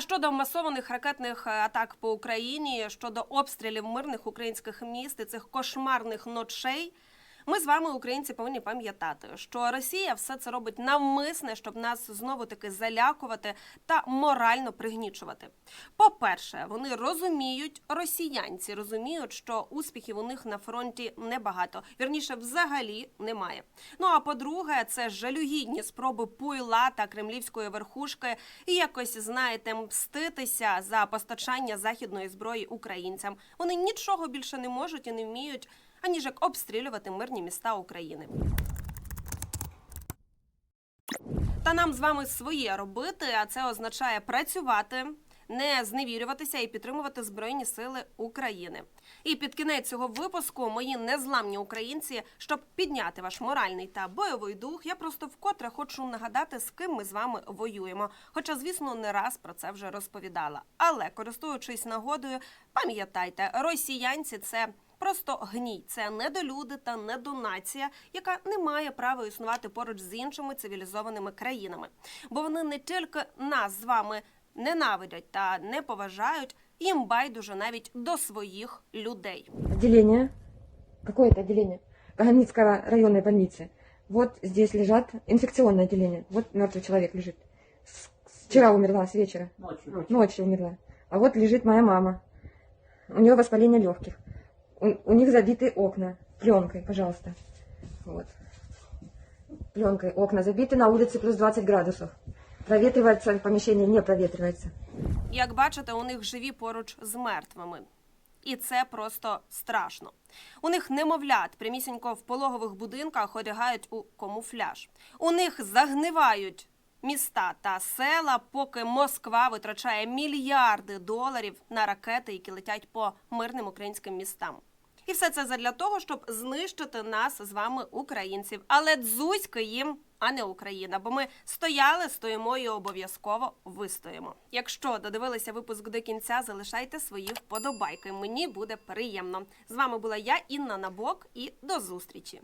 Щодо масованих ракетних е, атак по Україні, щодо обстрілів мирних українських міст і цих кошмарних ночей. Ми з вами, українці, повинні пам'ятати, що Росія все це робить навмисне, щоб нас знову таки залякувати та морально пригнічувати. По-перше, вони розуміють, росіянці розуміють, що успіхів у них на фронті небагато. Вірніше, взагалі немає. Ну а по-друге, це жалюгідні спроби пуйла та кремлівської верхушки і якось знаєте мститися за постачання західної зброї українцям. Вони нічого більше не можуть і не вміють аніж як обстрілювати мирні міста України. Та нам з вами своє робити, а це означає працювати, не зневірюватися і підтримувати Збройні Сили України. І під кінець цього випуску мої незламні українці, щоб підняти ваш моральний та бойовий дух, я просто вкотре хочу нагадати, з ким ми з вами воюємо. Хоча, звісно, не раз про це вже розповідала. Але користуючись нагодою, пам'ятайте, росіянці це Просто гній це недолюди та недонація, яка не має права існувати поруч з іншими цивілізованими країнами, бо вони не тільки нас з вами ненавидять та не поважають, їм байдуже навіть до своїх людей. Отделение. Какое это отделение? Кагановицкого районной больницы. Вот здесь лежат инфекционное отделение. Вот мертвый человек лежит. С- Вчера умерла, с вечера. Ночью. Ночью умерла. А вот лежит моя мама. У нее воспаление легких. У, них забиты окна. Пленкой, пожалуйста. Вот. Пленкой. Окна забиты на улице плюс 20 градусов. Проветривается помещение, не проветривается. Як бачите, у них живі поруч з мертвими. І це просто страшно. У них немовлят прямісінько в пологових будинках одягають у камуфляж. У них загнивають міста та села, поки Москва витрачає мільярди доларів на ракети, які летять по мирним українським містам. І все це задля того, щоб знищити нас з вами, українців. Але дзузьки їм, а не Україна. Бо ми стояли, стоїмо і обов'язково вистоїмо. Якщо додивилися випуск до кінця, залишайте свої вподобайки. Мені буде приємно. З вами була я, Інна Набок, і до зустрічі.